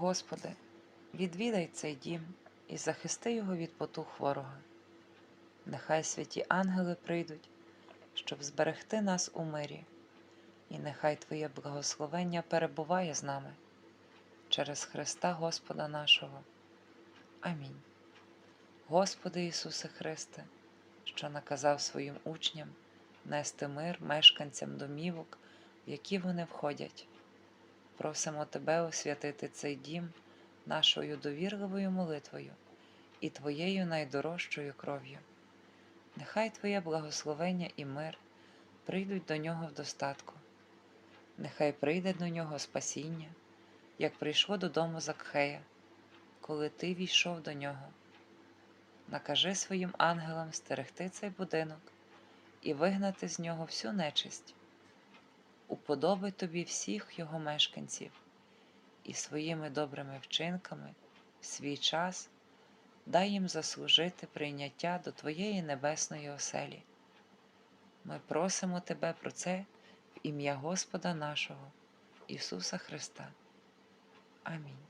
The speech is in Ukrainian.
Господи, відвідай цей дім і захисти його від потух ворога. Нехай святі ангели прийдуть, щоб зберегти нас у мирі, і нехай Твоє благословення перебуває з нами через Христа Господа нашого. Амінь. Господи Ісусе Христе, що наказав своїм учням нести мир мешканцям домівок, в які вони входять. Просимо Тебе освятити цей дім нашою довірливою молитвою і Твоєю найдорожчою кров'ю. Нехай Твоє благословення і мир прийдуть до нього в достатку, нехай прийде до нього спасіння, як прийшло додому Закхея, коли ти війшов до нього. Накажи своїм ангелам стерегти цей будинок і вигнати з нього всю нечисть. Уподобай тобі всіх його мешканців і своїми добрими вчинками в свій час дай їм заслужити прийняття до Твоєї небесної оселі. Ми просимо Тебе про це в ім'я Господа нашого, Ісуса Христа. Амінь.